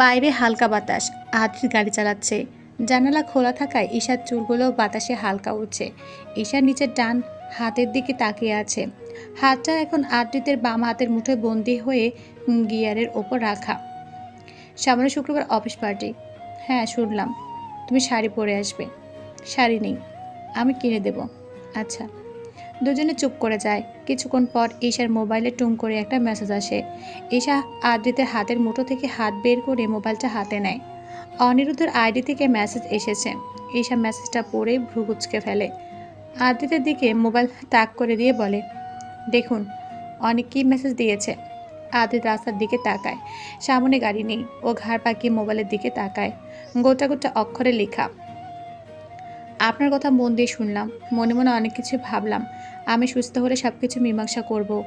বাইরে হালকা বাতাস আদ্রিত গাড়ি চালাচ্ছে। জানালা খোলা থাকায় ঈশার চুলগুলো বাতাসে হালকা উঠছে ঈশার নিচের ডান হাতের দিকে তাকিয়ে আছে। হাতটা এখন আদ্রিতের বাম হাতের মুঠোয় বন্দি হয়ে গিয়ারের ওপর রাখা। সামনে শুক্রবার অফিস পার্টি। হ্যাঁ শুনলাম। তুমি শাড়ি পরে আসবে। শাড়ি নেই। আমি কিনে দেব। আচ্ছা। দুজনে চুপ করে যায়। কিছুক্ষণ পর ঈশার মোবাইলে টুং করে একটা মেসেজ আসে। ঈশা আদ্রিতের হাতের মুঠো থেকে হাত বের করে মোবাইলটা হাতে নেয়। অনিরুদ্ধের আইডি থেকে মেসেজ এসেছে। ঈশা মেসেজটা পড়ে ভ্রু কুচকে ফেলে। আদ্রিতের দিকে মোবাইল তাক করে দিয়ে বলে, দেখুন, অনেক কি মেসেজ দিয়েছে? আদ্রিত রাস্তার দিকে তাকায়। সামনে গাড়ি নেই। ও ঘাড় পাকিয়ে মোবাইলের দিকে তাকায়। গোটা গোটা অক্ষরে লেখা আপনার কথা মন দিয়ে শুনলাম, মনে মনে অনেক কিছু ভাবলাম। আমি সুস্থ হলে সব কিছু মীমাংসা করব।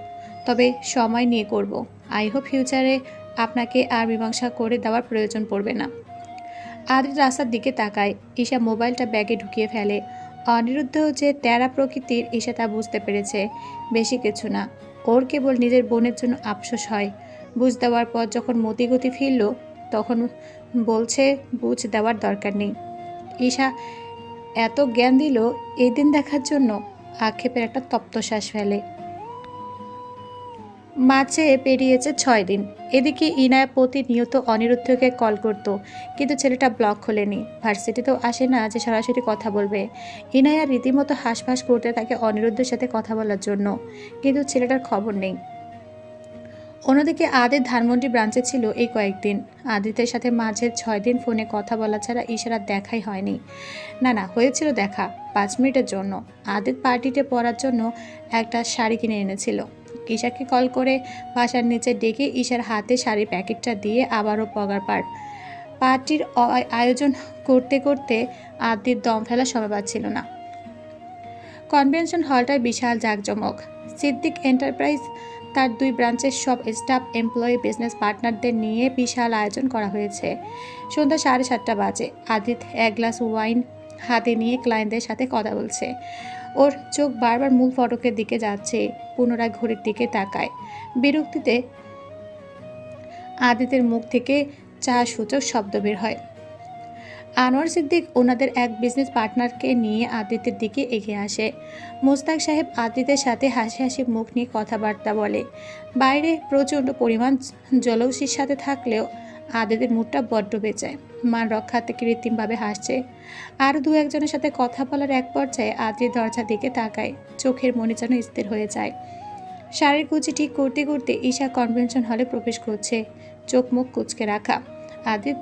তবে সময় নিয়ে করব। আই হোপ ফিউচারে আপনাকে আর মীমাংসা করে দেওয়ার প্রয়োজন পড়বে না। আদ্রিত রাস্তার দিকে তাকায়, ঈশা মোবাইলটা ব্যাগে ঢুকিয়ে ফেলে। অনিরুদ্ধ যে তেরা প্রকৃতির, ঈশা তা বুঝতে পেরেছে। বেশি কিছু না, ওর কেবল নিজের বোনের জন্য আফসোস হয়। বুঝ দেওয়ার পর যখন মতিগতি ফিরল, তখন বলছে, বুঝ দেওয়ার দরকার নেই। ঈশা এত জ্ঞান দিল, এই দিন দেখার জন্য আক্ষেপের একটা তপ্তশ্বাস ফেলে। মাঝে পেরিয়েছে ছয় দিন। এদিকে ইনায়া প্রতিনিয়ত অনিরুদ্ধকে কল করত, কিন্তু ছেলেটা ব্লক খোলেনি। ভার্সিটিতেও আসে না যে সরাসরি কথা বলবে। ইনায়া রীতিমতো হাঁসফাঁস করতে তাকে অনিরুদ্ধের সাথে কথা বলার জন্য, কিন্তু ছেলেটার খবর নেই। অন্যদিকে আদের ধানমন্ডি ব্রাঞ্চে ছিল এই কয়েকদিন। আদিত্যের সাথে মাঝে ছয় দিন ফোনে কথা বলা ছাড়া ইশারা দেখাই হয়নি। না না, হয়েছিল দেখা, পাঁচ মিনিটের জন্য। আদিত পার্টিতে পরার জন্য একটা শাড়ি কিনে এনেছিল। ঈশাকে কল করে বাসার নিচে ডেকে ঈশার হাতে শাড়ির প্যাকেটটা দিয়ে আবারও পগার পার পার্টির আয়োজন করতে করতে আদির দম ফেলা সময় পাচ্ছিল না। কনভেনশন হলটায় বিশাল জাঁকজমক। সিদ্দিক এন্টারপ্রাইজ তার দুই ব্রাঞ্চের সব স্টাফ এমপ্লয়ি বিজনেস পার্টনারদের নিয়ে বিশাল আয়োজন করা হয়েছে। সন্ধ্যা সাড়ে সাতটা বাজে। আদিত এক গ্লাস ওয়াইন হাতে নিয়ে ক্লায়েন্টদের সাথে কথা বলছে। ওর চোখ বারবার মূল ফটকের দিকে যাচ্ছে, পুনরায় ঘড়ির দিকে তাকায়। বিরক্তিতে আদিতের মুখ থেকে চা সূচক শব্দ বের হয়। আনোয়ার সিদ্দিক ওনাদের এক বিজনেস পার্টনারকে নিয়ে আদিত্যের দিকে এগিয়ে আসে। মোস্তাক সাহেব আদিতের সাথে হাসি হাসি মুখ নিয়ে কথাবার্তা বলে। বাইরে প্রচণ্ড পরিমাণ জলৌসির সাথে থাকলেও আদিতের মুখটা বড্ড বেচায় মান রক্ষাতে কৃত্রিমভাবে হাসছে। আর দু একজনের সাথে কথা বলার এক পর্যায়ে আদ্রি দরজার দিকে তাকায়। চোখের মনে যেন স্থির হয়ে যায়। শাড়ির কুচি ঠিক করতে করতে ঈশা কনভেনশন হলে প্রবেশ করছে। চোখ মুখ কুচকে রাখা। আদিত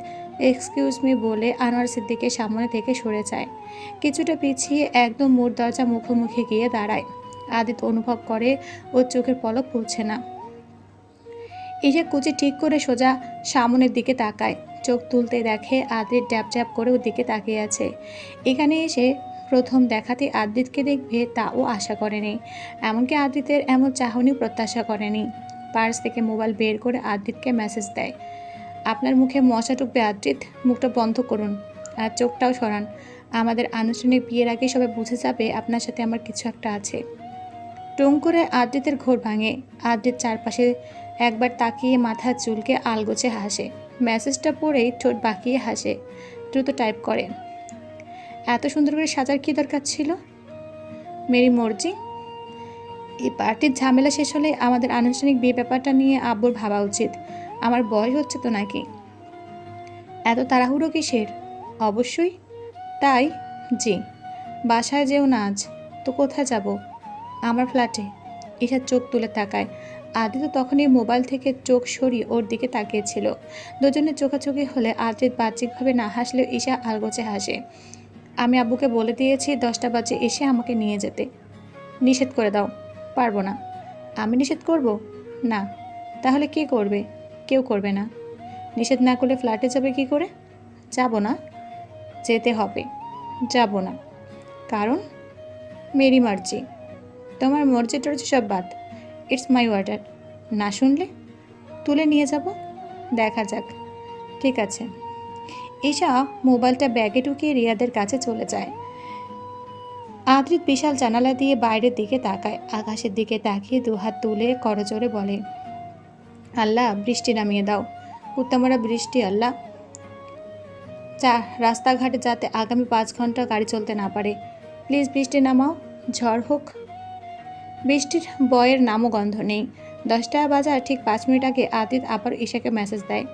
এক্সকিউজ মি বলে আনোয়ার সিদ্দিকের সামনে থেকে সরে যায়। কিছুটা পিছিয়ে একদম মোড় দরজা মুখোমুখি গিয়ে দাঁড়ায়। আদিত অনুভব করে, ওর চোখের পলক পড়ছে না। ঈশা কুচি ঠিক করে সোজা সামনের দিকে তাকায়। চোখ তুলতে দেখে আদ্রিত ড্যাপ করে ওর দিকে তাকিয়ে আছে। এখানে এসে প্রথম দেখাতে আদ্রিতকে দেখবে তাও আশা করেনি। এমনকি আদ্রিতের এমন চাহনি প্রত্যাশা করেনি। পার্স থেকে মোবাইল বের করে আদ্রিতকে মেসেজ দেয়। আপনার মুখে মশা টুকবে, আদ্রিত। মুখটা বন্ধ করুন আর চোখটাও সরান। আমাদের আনুষ্ঠানিক বিয়ের আগে সবাই বুঝে যাবে আপনার সাথে আমার কিছু একটা আছে। টুং করে আদ্রিতের ঘোর ভাঙে। আদ্রিত চারপাশে একবার তাকিয়ে মাথা চুলকে আলগোছে হাসে। মেসেজটা পড়েই ঠোঁট বাঁকিয়ে হাসে। দ্রুত টাইপ করে, এত সুন্দর করে সাজার কী দরকার ছিল? মেরি মর্জি। এই পার্টির ঝামেলা শেষ হলে আমাদের আনুষ্ঠানিক বিয়ে ব্যাপারটা নিয়ে আব্বুর ভাবা উচিত। আমার বয়স হচ্ছে তো নাকি? এত তাড়াহুড়ো কিসের? অবশ্যই। তাই? জি। বাসায় যেও না আজ। তো কোথায় যাব? আমার ফ্ল্যাটে। ঈশার চোখ তুলে তাকায়। আদিত্য তখনই মোবাইল থেকে চোখ সরিয়ে ওর দিকে তাকিয়েছিল। দুজনের চোখাচোখি হলে আদ্রিত বাহ্যিকভাবে না হাসলেও ঈশা আলগোছে হাসে। আমি আব্বুকে বলে দিয়েছি দশটা বাজে এসে আমাকে নিয়ে যেতে। নিষেধ করে দাও। পারব না। আমি নিষেধ করব? না। তাহলে কে করবে? কেউ করবে না। নিষেধ না করলে ফ্ল্যাটে যাবে কি করে? যাব না। যেতে হবে। যাব না। কারণ, মেরি মার্জি। তোমার মর্জি টর্জি সব বাদ। ইটস মাই অর্ডার না শুনলে তুলে নিয়ে যাব। দেখা যাক। ঠিক আছে। ঈশা মোবাইলটা ব্যাগে ঢুকিয়ে রিয়াদের কাছে চলে যায়। আদ্রিত বিশাল জানালা দিয়ে বাইরের দিকে তাকায়। আকাশের দিকে তাকিয়ে দুহাত তুলে করজোরে বলে আল্লাহ, বৃষ্টি নামিয়ে দাও। কুত্তামারা বৃষ্টি, আল্লাহ। চা, রাস্তাঘাটে যাতে আগামী পাঁচ ঘণ্টা গাড়ি চলতে না পারে। প্লিজ বৃষ্টি নামাও, ঝড় হোক। বৃষ্টির বয়ের নামও গন্ধ নেই। দশটা বাজার ঠিক পাঁচ মিনিট আগে আদিত আবার ঈশাকে মেসেজ দেয়।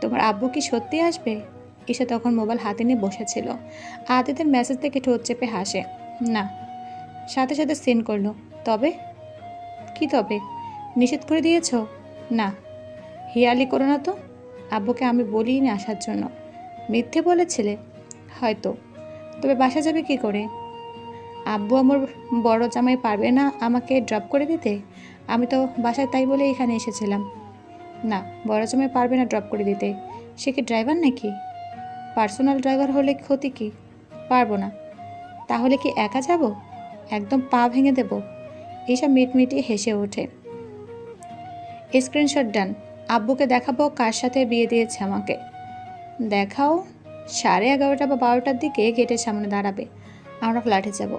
তোমার আব্বু কি সত্যি আসবে? ঈশা তখন মোবাইল হাতে নিয়ে বসেছিল। আদিতের মেসেজ দেখে ঠোঁট চেপে হাসে। না। সাথে সাথে সেন্ড করল। তবে? কি তবে? নিষেধ করে দিয়েছ? না, হিয়ালি করো না তো। আব্বুকে আমি বলিই না আসার জন্য। মিথ্যে বলেছিলে? হয়তো। তবে বাসা যাবে কি করে? আব্বু আমার বড় জামাই পারবে না আমাকে ড্রপ করে দিতে? আমি তো বাসায় তাই বলে এখানে এসেছিলাম। না, বড় জামাই পারবে না ড্রপ করে দিতে। সে কি ড্রাইভার নাকি? পার্সোনাল ড্রাইভার হলে ক্ষতি কি? পারব না। তাহলে কি একা যাব? একদম পা ভেঙে দেব। এইসব মিটমিটি হেসে ওঠে। Screenshot done. আব্বুকে দেখাবো কার সাথে বিয়ে দিয়েছে আমাকে। দেখাও, সাড়ে এগারোটা বা বারোটার দিকে গেটের সামনে দাঁড়াবে। আমরা ফ্ল্যাটে যাব।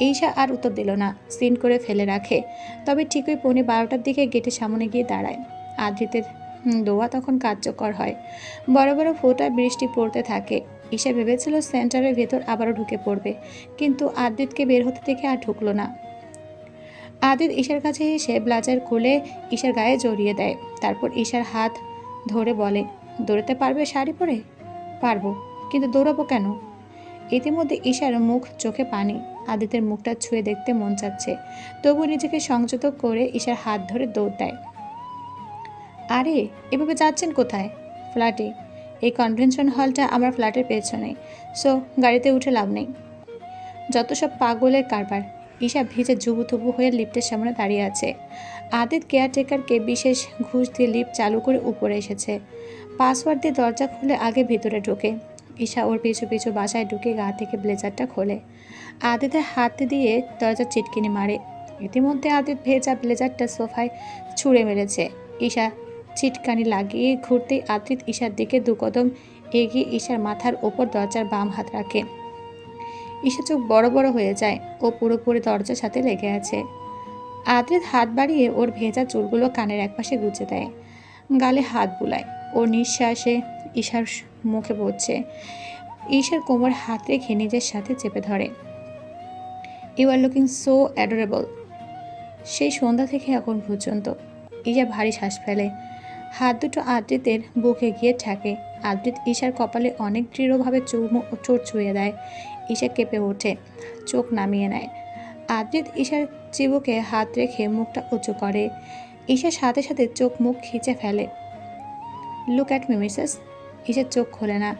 এইসা আর উত্তর দিল না, সিন করে ফেলে রাখে। তবে ঠিকই পৌনে বারোটার দিকে গেটের সামনে গিয়ে দাঁড়ায়। আদ্রিতের দোয়া তখন কার্যকর হয়। বড় বড় ফোঁটা বৃষ্টি পড়তে থাকে। ঈশা ভেবেছিল সেন্টারের ভেতর আবারও ঢুকে পড়বে। কিন্তু আদ্রিতকে বের হতে দেখে আর ঢুকলো না। আদিত ঈশার কাছে এসে ব্লাজার খুলে ঈশার গায়ে জড়িয়ে দেয়। তারপর ঈশার হাত ধরে বলে, দৌড়াতে পারবে শাড়ি পরে? পারব, কিন্তু দৌড়াবো কেন? ইতিমধ্যে ঈশার মুখ, চোখে পানি। আদিতের মুখটা ছুঁয়ে দেখতে মন চাচ্ছে। তবু নিজেকে সংযত করে ঈশার হাত ধরে দৌড় দেয়। আরে, এভাবে যাচ্ছেন কোথায়? ফ্ল্যাটে। এই কনভেনশন হলটা আমার ফ্ল্যাটের পেছনে, সো গাড়িতে উঠে লাভ নেই। যত সব পাগলের কারবার ঈশা ভিজে জুবুথুবু হয়ে লিফটের সামনে দাঁড়িয়ে আছে। আদিত কেয়ারটেকারকে বিশেষ ঘুষ দিয়ে লিফট চালু করে উপরে এসেছে। পাসওয়ার্ড দিয়ে দরজা খুলে আগে ভিতরে ঢোকে। ঈশা ওর পিছু পিছু বাসায় ঢুকে গা থেকে ব্লেজারটা খোলে। আদিতের হাত দিয়ে দরজা চিটকিনি মারে। ইতিমধ্যে আদিত ভেজা ব্লেজারটা সোফায় ছুঁড়ে মেরেছে। ঈশা চিটকানি লাগিয়ে ঘুরতেই আদিত ঈশার দিকে দু কদম এগিয়ে ঈশার মাথার ওপর দরজার বাম হাত রাখে। ঈশা চোখ বড় বড় হয়ে যায় ও পুরোপুরি দরজার সাথে লেগে আছে। আদ্রিত হাত বাড়িয়ে ওর ভেজা চুলগুলো কানের একপাশে গুজে দেয়। গালে হাত বুলায়। ওর নিঃশ্বাসে ঈশার মুখে পড়ছে ঈশার কোমর হাত রেখে নিজের সাথে চেপে ধরে। You are looking so adorable সেই সন্ধ্যা থেকে এখন পর্যন্ত। ঈশা ভারী শ্বাস ফেলে। হাত দুটো আদ্রিতের বুকে গিয়ে ঠেকে। আদ্রিত ঈশার কপালে অনেক দৃঢ়ভাবে চুমু চোট ছুঁয়ে দেয়। ঈশা কেঁপে ওঠে, চোখ নামিয়ে নেয়। আদ্রিত ঈশার চিবুকে হাত রেখে মুখটা উঁচু করে। ঈশার সাথে সাথে চোখ মুখ খিচে ফেলে। Look at me, missus. ঈশার চোখ খোলে না।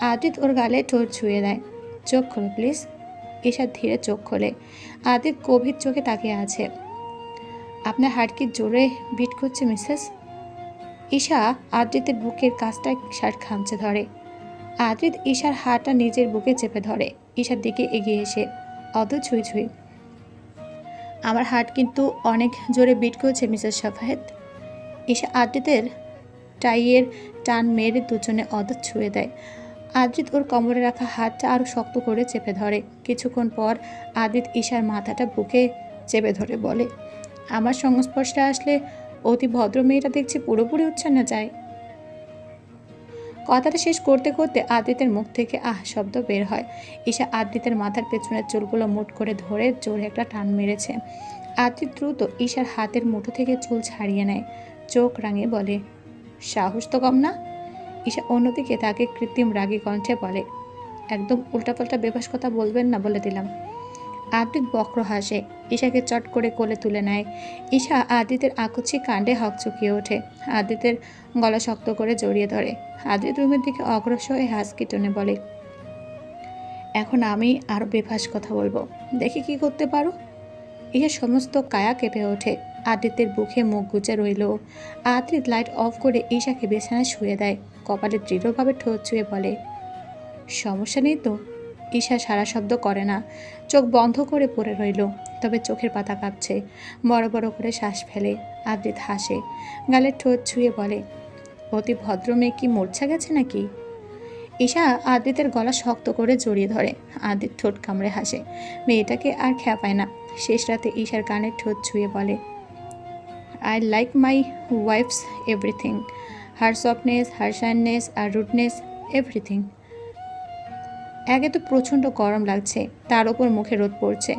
আদিত ওর গালে ঠোঁট ছুঁয়ে দেয়। চোখ খোলো, প্লিজ। ঈশা ধীরে চোখ খোলে। আদিত গভীর চোখে তাকিয়ে আছে। আপনার হার্ট কি জোরে বিট করছে, মিসেস? ঈশা আদ্রিতের বুকের কাজটা শার্ট খামচে ধরে। আদ্রিত ঈশার হাতটা নিজের বুকে চেপে ধরে। ঈশার দিকে এগিয়ে এসে অত ছুঁই ছুঁই। আমার হার্ট কিন্তু অনেক জোরে বিট করছে, মিসেস সাফায়েত। ঈশা আদ্রিতের টাইয়ের টান মেরে দুজনে অদত ছুঁয়ে দেয়। আদ্রিত ওর কোমরে রাখা হাতটা আরও শক্ত করে চেপে ধরে। কিছুক্ষণ পর আদিত ঈশার মাথাটা বুকে চেপে ধরে বলে, আমার সংস্পর্শে আসলে অতি ভদ্র মেয়েটা দেখছি পুরোপুরি উচ্ছন্ন যায় কথাটা শেষ করতে করতে আদিতের মুখ থেকে আহ শব্দ বের হয়। ঈশা আদিতের মাথার পেছনের চুলগুলো মুট করে ধরে জোরে একটা টান মেরেছে। আদিত দ্রুত ঈশার হাতের মুঠো থেকে চুল ছাড়িয়ে নেয়। চোখ রাঙে বলে, সাহস তো কম না? ঈশা অন্যদিকে তাকে কৃত্রিম রাগী কণ্ঠে বলে, একদম উল্টাপাল্টা বেবাস কথা বলবেন না বলে দিলাম। আদিত বক্র হাসে। ঈশাকে চট করে কোলে তুলে নেয়। ঈশা আদিতের আকুচি কাণ্ডে হকচকিয়ে ওঠে। আদিতের গলা শক্ত করে জড়িয়ে ধরে। আদিত রুমের দিকে অগ্রসর হয়ে হাসকি টেনে বলে, এখন আমি আরও বেফাস কথা বলব। দেখি কি করতে পারো? ঈশা সমস্ত কায়া কেঁপে ওঠে। আদিত্যের বুকে মুখ গুজে রইল। আদিত লাইট অফ করে ঈশাকে বিছানায় শুয়ে দেয়। কপালে দৃঢ়ভাবে ঠোঁট ছুঁয়ে বলে, সমস্যা নেই তো? ঈশা সারা শব্দ করে না। চোখ বন্ধ করে পড়ে রইল, তবে চোখের পাতা কাঁপছে। বড় বড় করে শ্বাস ফেলে আদ্রিত হাসে। গালের ঠোঁট ছুঁয়ে বলে, অতি ভদ্র মেয়ে কি মূর্ছা গেছে নাকি? ঈশা আদিতের গলা শক্ত করে জড়িয়ে ধরে আদিত ঠোঁট কামড়ে হাসে। মেয়েটাকে আর খেপায় না। শেষ রাতে ঈশার কানের ঠোঁট ছুঁয়ে বলে I like my wife's everything her softness her shyness R rudeness everything একে তো প্রচণ্ড গরম লাগছে, তার ওপর মুখে রোদ পড়ছে।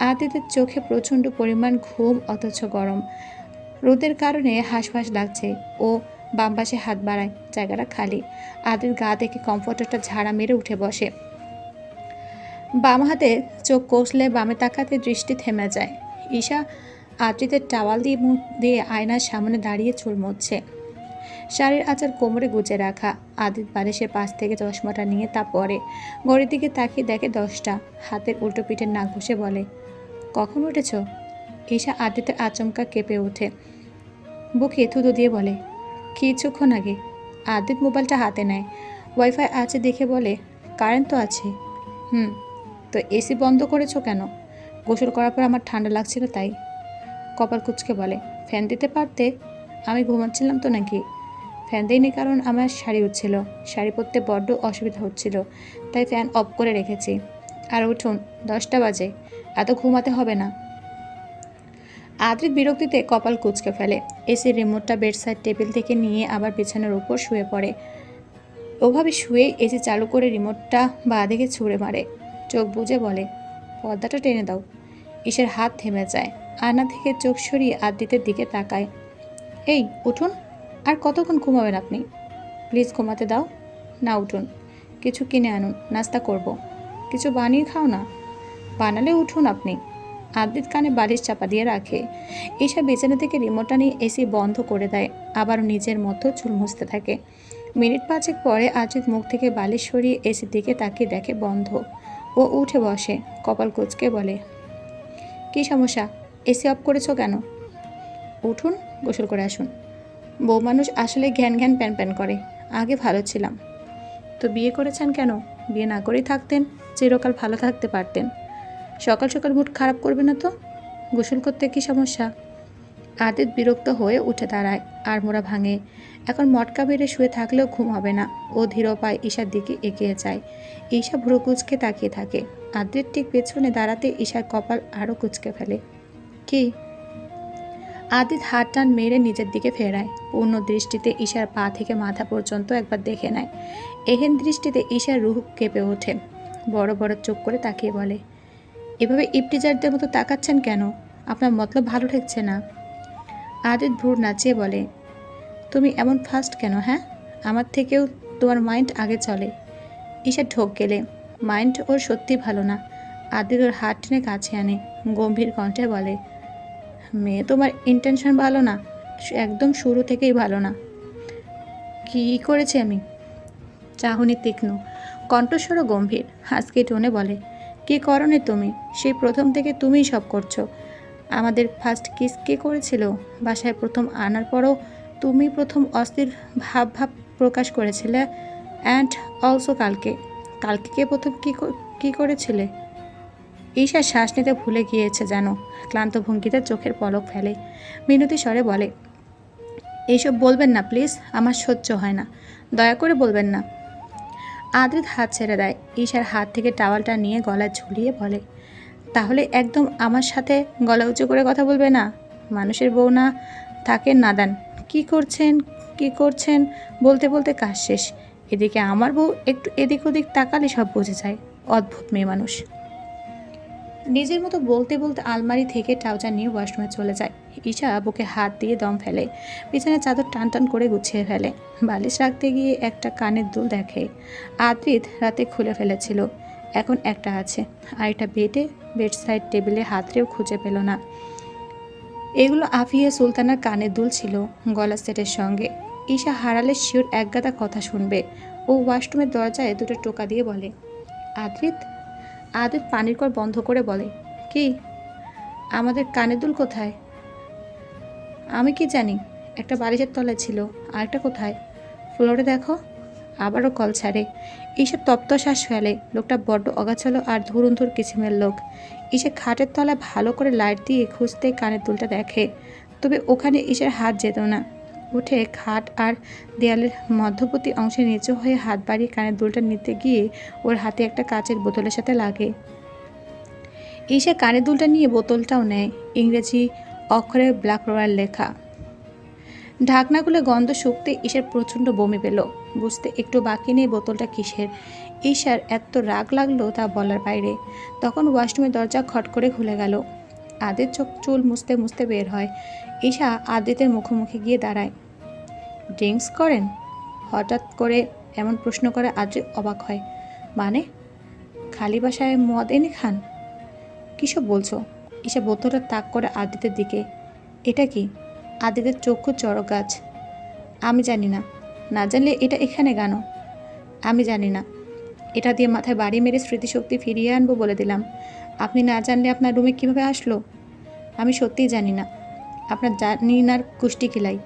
আদিতের চোখে প্রচণ্ড পরিমাণ ঘুম, অথচ গরম। রোদের কারণে হাঁসফাঁস লাগছে। ও বাম পাশে হাত বাড়ায়, জায়গাটা খালি। আদির গা থেকে কমফোর্টারটা ঝাড়া মেরে উঠে বসে। বাম হাতে চোখ কষলে বামে তাকাতে দৃষ্টি থেমে যায়। ঈশা আদ্রিতের টাওয়াল দিয়ে মুখ দিয়ে আয়নার সামনে দাঁড়িয়ে চুল শাড়ির আচার কোমরে গুজে রাখা। আদিত বালিশের পাশ থেকে চশমাটা নিয়ে তা পরে। ঘড়ির দিকে তাকিয়ে দেখে দশটা। হাতের উল্টো পিঠের নাক ঘষে বলে, কখন উঠেছ? ঈশা আদিতের আচমকা কেঁপে ওঠে। বুকে থুতু দিয়ে বলে, কিছুক্ষণ আগে। আদিত মোবাইলটা হাতে নেয়। ওয়াইফাই আছে দেখে বলে, কারেন্ট তো আছে। হুম, তো এসি বন্ধ করেছ কেন? গোসল করার পর আমার ঠান্ডা লাগছিল তাই। কপাল কুচকে বলে, ফ্যান দিতে পারতে? আমি ঘুমাচ্ছিলাম তো নাকি? ফ্যান দিইনি কারণ আমার শাড়ি উঠছিল। শাড়ি পরতে বড্ড অসুবিধা হচ্ছিল, তাই ফ্যান অফ করে রেখেছি। আর উঠুন, দশটা বাজে, এত ঘুমাতে হবে না। আদ্রিত বিরক্তিতে কপাল কুচকে ফেলে। এসির রিমোটটা বেডসাইড টেবিল থেকে নিয়ে আবার বিছানার উপর শুয়ে পড়ে। ওভাবে শুয়ে এসি চালু করে রিমোটটা বাঁ দিকে ছুঁড়ে মারে। চোখ বুজে বলে, পর্দাটা টেনে দাও। ঈশের হাত থেমে যায়। আয়না থেকে চোখ সরিয়ে আদ্রিতের দিকে তাকায়। এই, উঠুন। আর কতক্ষণ ঘুমাবেন আপনি? প্লিজ ঘুমাতে দাও। না, উঠুন। কিছু কিনে আনুন। নাস্তা করব। কিছু বানিয়ে খাও না? বানালে উঠুন আপনি। আদ্রিত কানে বালিশ চাপা দিয়ে রাখে। ঈশা বিছানা থেকে রিমোটটা নিয়ে এসি বন্ধ করে দেয়। আবার নিজের মতো চুল মুছতে থাকে। মিনিট পাঁচেক পরে আজিত মুখ থেকে বালিশ সরিয়ে এসির দিকে তাকিয়ে দেখে বন্ধ। ও উঠে বসে। কপাল কুচকে বলে, কী সমস্যা? এসি অফ করেছ কেন? উঠুন, গোসল করে আসুন। বউ মানুষ আসলে ঘ্যান ঘ্যান প্যান প্যান করে। আগে ভালো ছিলাম। তো বিয়ে করেছেন কেন? বিয়ে না করেই থাকতেন, চিরকাল ভালো থাকতে পারতেন। সকাল সকাল মুড খারাপ করবে না তো? গোসল করতে কি সমস্যা? আদিত বিরক্ত হয়ে উঠে দাঁড়ায়, আর মোড়া ভাঙে। এখন মটকা বেড়ে শুয়ে থাকলেও ঘুম হবে না। ও ধীর পায় ঈশার দিকে এগিয়ে যায়। ঈশা ভ্রু কুচকে তাকিয়ে থাকে। আদ্রিত ঠিক পেছনে দাঁড়াতে ঈশার কপাল আরও কুচকে ফেলে। কি? আদিত হাত টান মেরে নিজের দিকে ফেরায়। পূর্ণ দৃষ্টিতে ঈশার পা থেকে মাথা পর্যন্ত একবার দেখে নেয়। এহেন দৃষ্টিতে ঈশার রুহ কেঁপে ওঠে। বড় বড় চোখ করে তাকিয়ে বলে, এভাবে ইপটিজারদের মতো তাকাচ্ছেন কেন? আপনার মতলব ভালো ঠেকছে না। আদিত ভ্রুর নাচিয়ে বলে, তুমি এমন ফাস্ট কেন হ্যাঁ? আমার থেকেও তোমার মাইন্ড আগে চলে। ঈশা ঢোক গেলে, মাইন্ড ওর সত্যি ভালো না। আদিত ওর হাত টেনে কাছে আনে, গম্ভীর কণ্ঠে বলে মেয়ে তোমার ইন্টেনশন ভালো না। একদম শুরু থেকেই ভালো না। কি করেছি আমি? চাহনি তীক্ষ্ণ কণ্ঠস্বরও গম্ভীর, হাসকে টোনে বলে, কি করনি তুমি? সেই প্রথম থেকে তুমিই সব করছ। আমাদের ফার্স্ট কিস কে করেছিল? বাসায় প্রথম আনার পরও তুমি প্রথম অস্থির ভাব ভাব প্রকাশ করেছিলে। অ্যান্ড অলসো কালকে। কালকে কে প্রথম কী কী করেছিলে? ঈশা শ্বাস নিতে ভুলে গিয়েছে যেন। ক্লান্ত ভঙ্গিতে চোখের পলক ফেলে। মিনতি স্বরে বলে এইসব বলবেন না, প্লিজ। আমার সহ্য হয় না। দয়া করে বলবেন না। আদ্রিত হাত ছেড়ে দেয়। ঈশার হাত থেকে টাওয়ালটা নিয়ে গলায় ঝুলিয়ে বলে, তাহলে একদম আমার সাথে গলা উঁচু করে কথা বলবে না? মানুষের বউ না থাকেন নাদান কি করছেন? কি করছেন? বলতে বলতে কাজ শেষ। এদিকে আমার বউ একটু এদিক ওদিক তাকালে সব বুঝে যায়। অদ্ভুত মেয়ে মানুষ। নিজের মতো বলতে বলতে আলমারি থেকে ট্রাউজার নিয়ে ওয়াশরুমে চলে যায়। ঈশা বুকে হাত দিয়ে দম ফেলে, বিছানায় চাদর টান টান করে গুছিয়ে ফেলে। বালিশ রাখতে গিয়ে একটা কানের দুল দেখে। আদ্রিত রাতে খুলে ফেলেছিল, এখন একটা আছে। আর এটা বেডে বেড সাইড টেবিলে হাতড়েও খুঁজে পেল না। এগুলো আফিয়া সুলতানার কানের দুল ছিল, গলা সেটের সঙ্গে। ঈশা হারালে শিওর একগাদা কথা শুনবে। ও ওয়াশরুমের দরজায় দুটো টোকা দিয়ে বলে, আদ্রিত আদিত পানির কল বন্ধ করে বলে, কি? আমাদের কানের দুল কোথায়? আমি কি জানি, একটা বালিশের তলায় ছিল, আরেকটা কোথায়? ফ্লোরে দেখো, আবারও কল ছাড়ে। ঈশা তপ্ত শ্বাস ফেলে, লোকটা বড্ড অগাছালো আর ধরুন ধুরুন্ধুর কিছিমের লোক। ঈশা খাটের তলায় ভালো করে লাইট দিয়ে খুঁজতে কানের দুলটা দেখে, তবে ওখানে ঈশার হাত যেত না। উঠে খাট আর দেয়ালের মধ্যবর্তী অংশে নিচু হয়ে হাত বাড়িয়ে কানের দুলটা নিতে গিয়ে ওর হাতে একটা কাচের বোতলের সাথে লাগে। ঈশা কানের দুলটা নিয়ে বোতলটাও নেয়। ইংরেজি অক্ষরে ব্ল্যাক রয়্যাল লেখা। ঢাকনাগুলো গন্ধ শুকতে ঈশার প্রচণ্ড বমি পেল। বুঝতে একটু বাকি নেই বোতলটা কিসের। ঈশার এত রাগ লাগল তা বলার বাইরে। তখন ওয়াশরুমের দরজা খট করে খুলে গেল। আদের চোখ চুল মুছতে মুছতে বের হয়। ঈশা আদিতের মুখোমুখি গিয়ে দাঁড়ায়। ড্রিঙ্কস করেন? হঠাৎ করে এমন প্রশ্ন করে আজ অবাক হয়। মানে? খালি বাসায় মদ এনে খান? কিসব বলছো? ঈশা বোতলটা তাক করে আদিতের দিকে। এটা কি? আদিতের চক্ষু চড়ক গাছ। আমি জানি না। না জানলে এটা এখানে গানো আমি জানি না। এটা দিয়ে মাথায় বাড়ি মেরে স্মৃতিশক্তি ফিরিয়ে আনব বলে দিলাম। আপনি না জানলে আপনার রুমে কীভাবে আসলো? আমি সত্যিই জানি না। আপনার জানি নার কুষ্টি কিলাই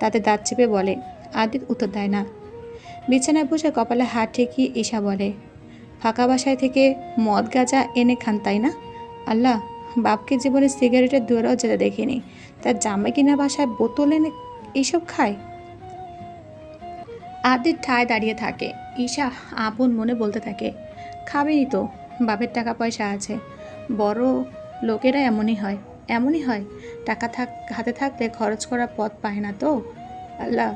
তাতে দাঁত চেপে বলে, আদিত উত্তর দেয় না। বিছানায় বসে কপালে হাত ঠেকিয়ে ঈশা বলে, ফাঁকা বাসায় থেকে মদ গাঁজা এনে খান, তাই না? আল্লাহ, বাপকে জীবনে সিগারেটের দূরেও যেতে দেখিনি। তার জামাই কিনা বাসায় বোতল এনে এইসব খায়? আদির ঠায় দাঁড়িয়ে থাকে। ঈশা আপন মনে বলতে থাকে, খাবেই তো, বাপের টাকা পয়সা আছে। বড় লোকেরা এমনই হয়। এমনই হয়, টাকা থাক, হাতে থাকলে খরচ করার পথ পায় না তো। আল্লাহ।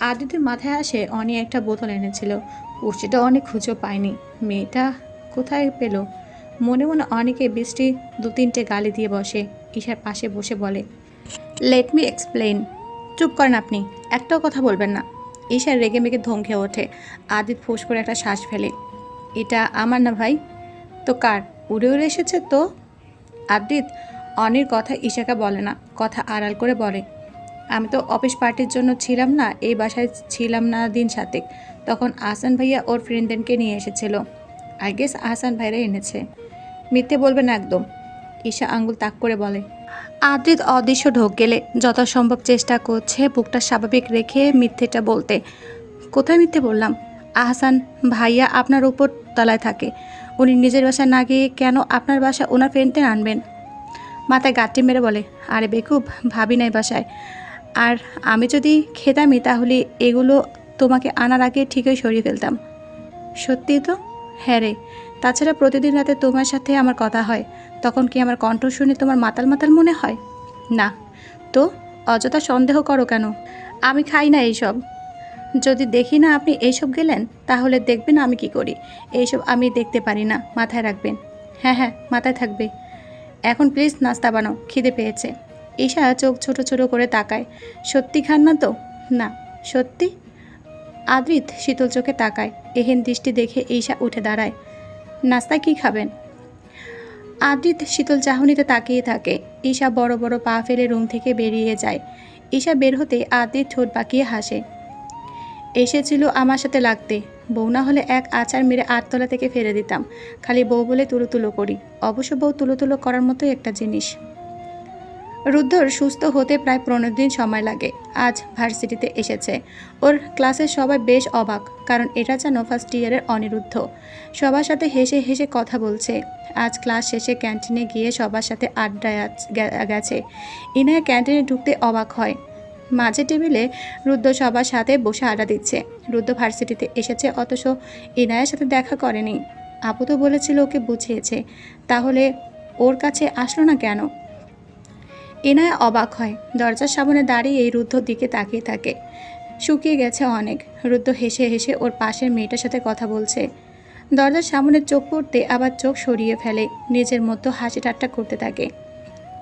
আদিতের মাথায় আসে অনি একটা বোতল এনেছিল। কুর্সিটা অনেক খুঁজেও পায়নি। মেয়েটা কোথায় পেল? মনে মনে অনেকে বৃষ্টি দু তিনটে গালি দিয়ে বসে, ঈশার পাশে বসে বলে লেট মি এক্সপ্লেন চুপ করেন আপনি, একটাও কথা বলবেন না। ঈশার রেগে মেগে ধমকে ওঠে। আদিত ফোঁস করে একটা শ্বাস ফেলে, এটা আমার না ভাই? তো কার? উড়ে উড়ে এসেছে তো? আদিত অনির কথা ঈশাকে বলে না, কথা আড়াল করে বলে, আমি তো অফিস পার্টির জন্য ছিলাম না, এই বাসায় ছিলাম না দিন সাতেক তখন আহসান ভাইয়া ওর ফ্রেন্ডদেরকে নিয়ে এসেছিল। আই গেস আহসান ভাইরা এনেছে। মিথ্যে বলবে না একদম ঈশা আঙ্গুল তাক করে বলে। আদ্রিত অদৃশ্য ঢোক গেলে যথাসম্ভব চেষ্টা করছে বুকটা স্বাভাবিক রেখে মিথ্যেটা বলতে। কোথায় মিথ্যে বললাম? আহসান ভাইয়া আপনার উপর তলায় থাকে। উনি নিজের বাসায় না গিয়ে কেন আপনার বাসা ওনার ফ্রেন্ডদের আনবেন? মাথায় গাঁটটি মেরে বলে, আরে বেকুব, ভাবি নাই বাসায়। আর আমি যদি খেতামই, তাহলে এগুলো তোমাকে আনার আগে ঠিকই সরিয়ে ফেলতাম। সত্যি তো? হ্যাঁ রে। তাছাড়া প্রতিদিন রাতে তোমার সাথে আমার কথা হয়। তখন কি আমার কণ্ঠ শুনে তোমার মাতাল মাতাল মনে হয়? না। তো অযথা সন্দেহ করো কেন? আমি খাই না এইসব। যদি দেখি না আপনি এইসব গেলেন, তাহলে দেখবেন আমি কি করি। এইসব আমি দেখতে পারি না, মাথায় রাখবেন। হ্যাঁ হ্যাঁ মাথায় থাকবে। এখন প্লিজ নাস্তা বানাও, খিদে পেয়েছে। ঈশা চোখ ছোট ছোট করে তাকায়। সত্যি খান না তো? না, সত্যি? আদ্রিত শীতল চোখে তাকায়। এহেন দৃষ্টি দেখে ঈশা উঠে দাঁড়ায়। নাস্তায় কি খাবেন? আদ্রিত শীতল চাহনিতে তাকিয়ে থাকে। ঈশা বড় বড় পা ফেলে রুম থেকে বেরিয়ে যায়। ঈশা বের হতে আদ্রিত ঠোঁট পাকিয়ে হাসে। এসেছিল আমার সাথে লাগতে। বউ না হলে এক আচার মেরে আটতলা থেকে ফেলে দিতাম। খালি বউ বলে তুলো করি। অবশ্য বউ তুলো করার মতোই একটা জিনিস। রুদ্ধর সুস্থ হতে প্রায় পনেরো দিন সময় লাগে। আজ ভার্সিটিতে এসেছে। ওর ক্লাসের সবাই বেশ অবাক, কারণ এটা যেন ফার্স্ট ইয়ারের অনিরুদ্ধ। সবার সাথে হেসে হেসে কথা বলছে। আজ ক্লাস শেষে ক্যান্টিনে গিয়ে সবার সাথে আড্ডায় গেছে। ইনায়া ক্যান্টিনে ঢুকতে অবাক হয়। মাঝে টেবিলে রুদ্র সবার সাথে বসে আড্ডা দিচ্ছে। রুদ্র ভার্সিটিতে এসেছে, অথচ ইনায়ার সাথে দেখা করেনি। আপু তো বলেছিল ওকে বুঝিয়েছে। তাহলে ওর কাছে আসলো না কেন? ইনায়া অবাক হয়। দরজার সামনে দাঁড়িয়ে এই রুদ্ধর দিকে তাকিয়ে থাকে। শুকিয়ে গেছে অনেক। রুদ্র হেসে হেসে ওর পাশের মেয়েটার সাথে কথা বলছে। দরজার সামনে চোখ পড়তে আবার চোখ সরিয়ে ফেলে। নিজের মতো হাসি ঠাট্টা করতে থাকে।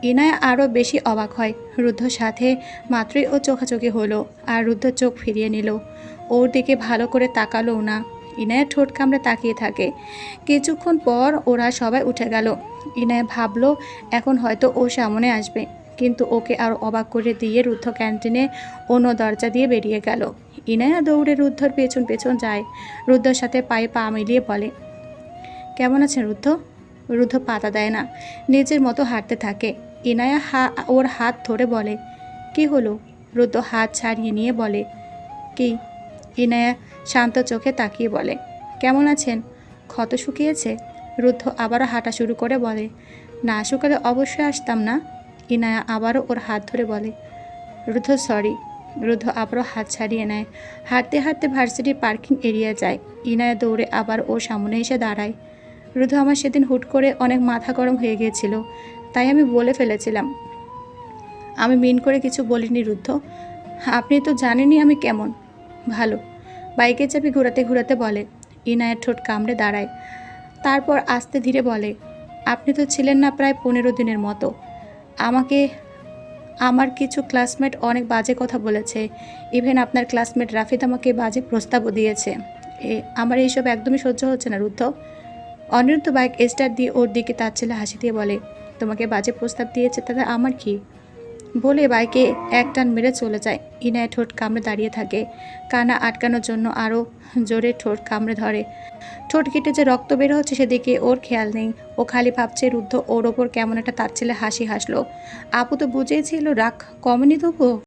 ইনায়া আরও বেশি অবাক হয়। রুদ্ধর সাথে মাত্রই ও চোখাচোখি হলো আর রুদ্ধ চোখ ফিরিয়ে নিল। ওর দিকে ভালো করে তাকালোও না ইনায়া ঠোঁট কামড়ে তাকিয়ে থাকে। কিছুক্ষণ পর ওরা সবাই উঠে গেল। ইনায়া ভাবলো, এখন হয়তো ও সামনে আসবে। কিন্তু ওকে আর অবাক করে দিয়ে রুদ্ধ ক্যান্টিনে অন্য দরজা দিয়ে বেরিয়ে গেল। ইনায়া দৌড়ে রুদ্ধর পেছন পেছন যায়। রুদ্ধর সাথে পায়ে পা মিলিয়ে বলে, কেমন আছেন রুদ্ধ? রুদ্ধ পাতা দেয় না। নিজের মতো হাঁটতে থাকে। ইনায়া হা, ওর হাত ধরে বলে, কি হলো? রুদ্ধ হাত ছাড়িয়ে নিয়ে বলে, কি? ইনায়া শান্ত চোখে তাকিয়ে বলে, কেমন আছেন? ক্ষত শুকিয়েছে? রুদ্ধ আবারও হাঁটা শুরু করে বলে, না শুকালে অবশ্যই আসতাম না? ইনায়া আবারও ওর হাত ধরে বলে রুদ্ধ সরি রুদ্ধ আবারও হাত ছাড়িয়ে নেয়। হাঁটতে হাঁটতে ভার্সিটির পার্কিং এরিয়া যায়। ইনায়া দৌড়ে আবার ওর সামনে এসে দাঁড়ায়। রুদ্ধ আমার সেদিন হুট করে অনেক মাথা গরম হয়ে গিয়েছিল। তাই আমি বলে ফেলেছিলাম। আমি মিন করে কিছু বলিনি রুদ্ধ। আপনি তো জানেনই আমি কেমন। ভালো। বাইকের চাবি ঘোরাতে ঘোরাতে বলে, ইনায়ের ঠোঁট কামড়ে দাঁড়ায়। তারপর আস্তে ধীরে বলে, আপনি তো ছিলেন না প্রায় পনেরো দিনের মতো। আমাকে, আমার কিছু ক্লাসমেট অনেক বাজে কথা বলেছে। ইভেন আপনার ক্লাসমেট রাফিদ আমাকে বাজে প্রস্তাবও দিয়েছে। এ, আমার এইসব একদমই সহ্য হচ্ছে না রুদ্ধ। অনিরুদ্ধ বাইক স্টার্ট দিয়ে ওর দিকে তার ছেলে হাসি দিয়ে বলে তোমাকে বাজে প্রস্তাব দিয়েছে তাতে আমার কি? বলে বাইকে এক টান মেরে চলে যায়। ইনায় ঠোঁট কামড়ে দাঁড়িয়ে থাকে। কানা আটকানোর জন্য আরও জোরে ঠোঁট কামড়ে ধরে। ঠোঁট কেটে যে রক্ত বের হচ্ছে সেদিকে ওর খেয়াল নেই। ও খালি ভাবছে রুদ্ধ ওর ওপর কেমন একটা তার ছেলে হাসি হাসলো। আপু তো বুঝেছিল রাখ কমেনি তবুও?